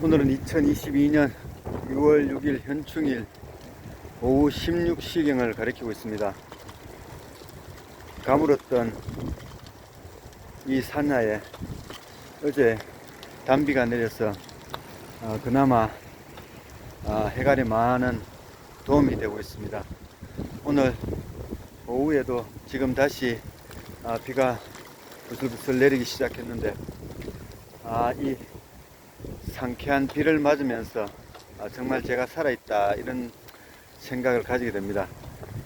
오늘은 2022년 6월 6일 현충일 오후 16시경을 가리키고 있습니다. 가물었던 이 산야에 어제 단비가 내려서 어, 그나마 아, 해갈에 많은 도움이 되고 있습니다. 오늘 오후에도 지금 다시 아, 비가 부슬부슬 내리기 시작했는데 아, 이 상쾌한 비를 맞으면서 아, 정말 제가 살아있다 이런 생각을 가지게 됩니다.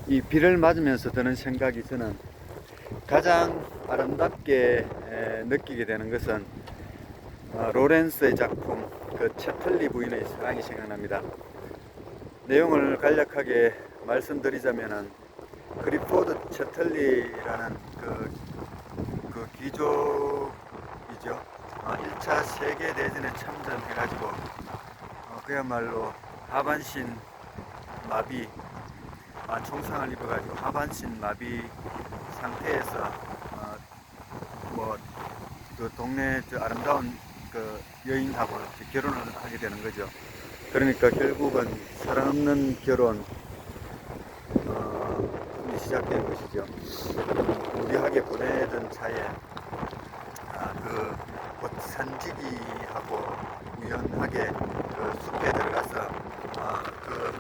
이 비를 맞으면서 드는 생각이 저는 가장 아름답게 에, 느끼게 되는 것은 어, 로렌스의 작품 그 채틀리 부인의 사랑이 생각납니다. 내용을 간략하게 말씀드리자면은 그리포드 채틀리라는 그, 그 귀족이죠. 어, 1차 세계 대전에 참전해가지고 어, 그야말로 하반신 마비 아, 총상을 입어가지고 하반신 마비 상태에서 어, 뭐그 동네 저 아름다운 그 여인하고 결혼을 하게 되는 거죠. 그러니까 결국은 사랑 없는 결혼 어, 이 시작된 것이죠. 무리하게 보내던 차에 아, 그, 곧 산지기하고 우연하게 그 숲에 들어가서, 아, 그,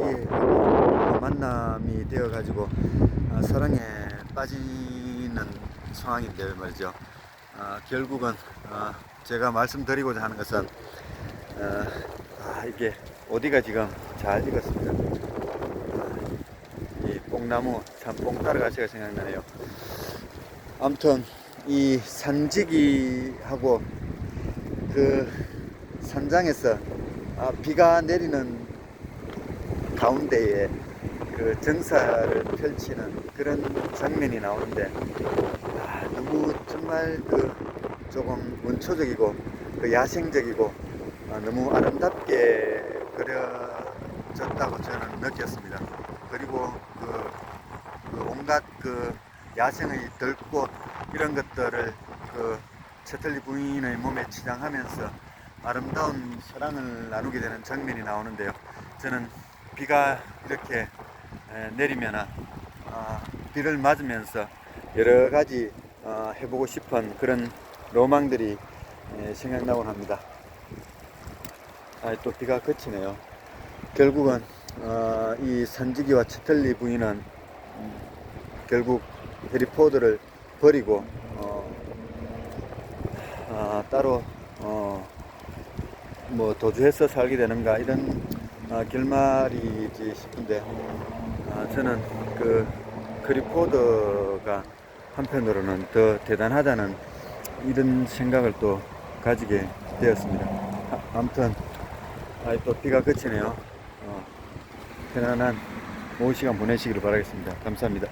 산지기하고 만남이 되어가지고, 아, 사랑에 빠지는 상황인데 말이죠. 아, 결국은, 아, 제가 말씀드리고자 하는 것은, 어, 아, 이게 어디가 지금 잘 익었습니다. 이 뽕나무 참 뽕 따라가시가 생각나네요. 아무튼 이 산지기하고 그 산장에서 아, 비가 내리는 가운데에 그 정사를 펼치는 그런 장면이 나오는데 아, 너무 정말 그 조금 원초적이고 그 야생적이고 아, 너무 아름답게 그려졌다고 저는 느꼈습니다. 그리고 그, 그 온갖 그 야생의 들꽃 이런 것들을 그 채틀리 부인의 몸에 치장하면서 아름다운 사랑을 나누게 되는 장면이 나오는데요. 저는 비가 이렇게 에, 내리면 아, 비를 맞으면서 여러 가지 어, 해보고 싶은 그런 로망들이 에, 생각나곤 합니다. 아, 또 비가 그치네요. 결국은 어, 이 산지기와 채틀리 부인은 음, 결국 해리포드를 버리고 어, 아, 따로 어, 뭐 도주해서 살게 되는가 이런 아, 결말이지 싶은데 아, 저는 그 그리포드가 한편으로는 더 대단하다는 이런 생각을 또 가지게 되었습니다. 아, 아무튼 아, 또 비가 그치네요. 어, 편안한 오후 시간 보내시기를 바라겠습니다. 감사합니다.